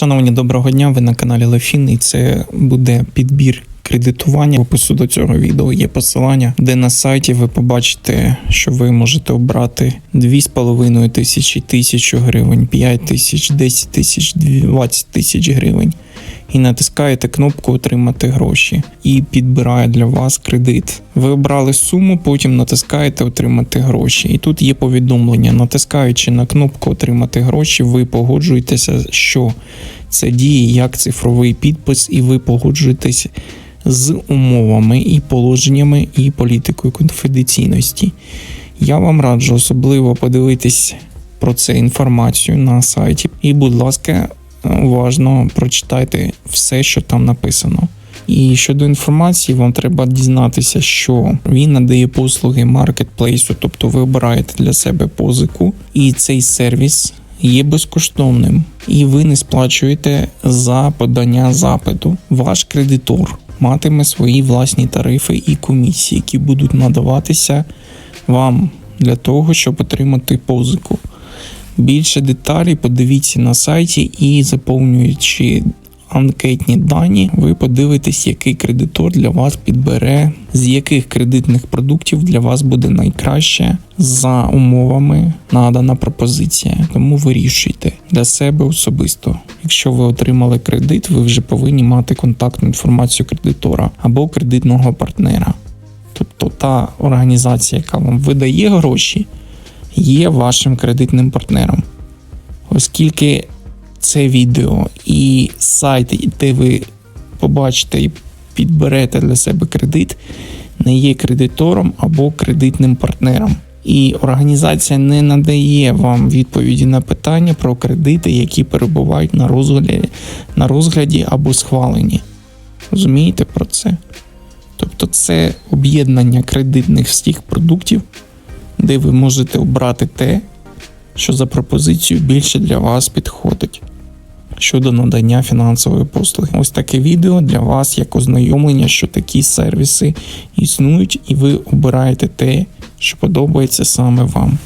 Шановні, доброго дня. Ви на каналі Лефін, і це буде підбір кредитування. В опису до цього відео є посилання, де на сайті ви побачите, що ви можете обрати 2,5 тисячі, тисячу гривень, 5 тисяч, 10 тисяч, 20 тисяч гривень. І натискаєте кнопку Отримати гроші і підбирає для вас кредит. Ви обрали суму, потім натискаєте Отримати гроші. І тут є повідомлення. Натискаючи на кнопку Отримати гроші, ви погоджуєтеся, що це діє як цифровий підпис, і ви погоджуєтесь з умовами і положеннями і політикою конфіденційності. Я вам раджу особливо подивитись про це інформацію на сайті. І, будь ласка, уважно прочитайте все, що там написано. І щодо інформації, вам треба дізнатися, що він надає послуги маркетплейсу, тобто ви обираєте для себе позику, і цей сервіс є безкоштовним, і ви не сплачуєте за подання запиту. Ваш кредитор матиме свої власні тарифи і комісії, які будуть надаватися вам для того, щоб отримати позику. Більше деталей подивіться на сайті і заповнюючи анкетні дані, ви подивитесь, який кредитор для вас підбере, з яких кредитних продуктів для вас буде найкраще за умовами надана пропозиція. Тому вирішуйте для себе особисто. Якщо ви отримали кредит, ви вже повинні мати контактну інформацію кредитора або кредитного партнера. Тобто та організація, яка вам видає гроші, є вашим кредитним партнером. Оскільки це відео і сайт, де ви побачите і підберете для себе кредит, не є кредитором або кредитним партнером. І організація не надає вам відповіді на питання про кредити, які перебувають на розгляді, на розгляді або схвалені. Розумієте про це? Тобто це об'єднання кредитних всіх продуктів, де ви можете обрати те, що за пропозицію більше для вас підходить щодо надання фінансової послуги. Ось таке відео для вас як ознайомлення, що такі сервіси існують, і ви обираєте те, що подобається саме вам.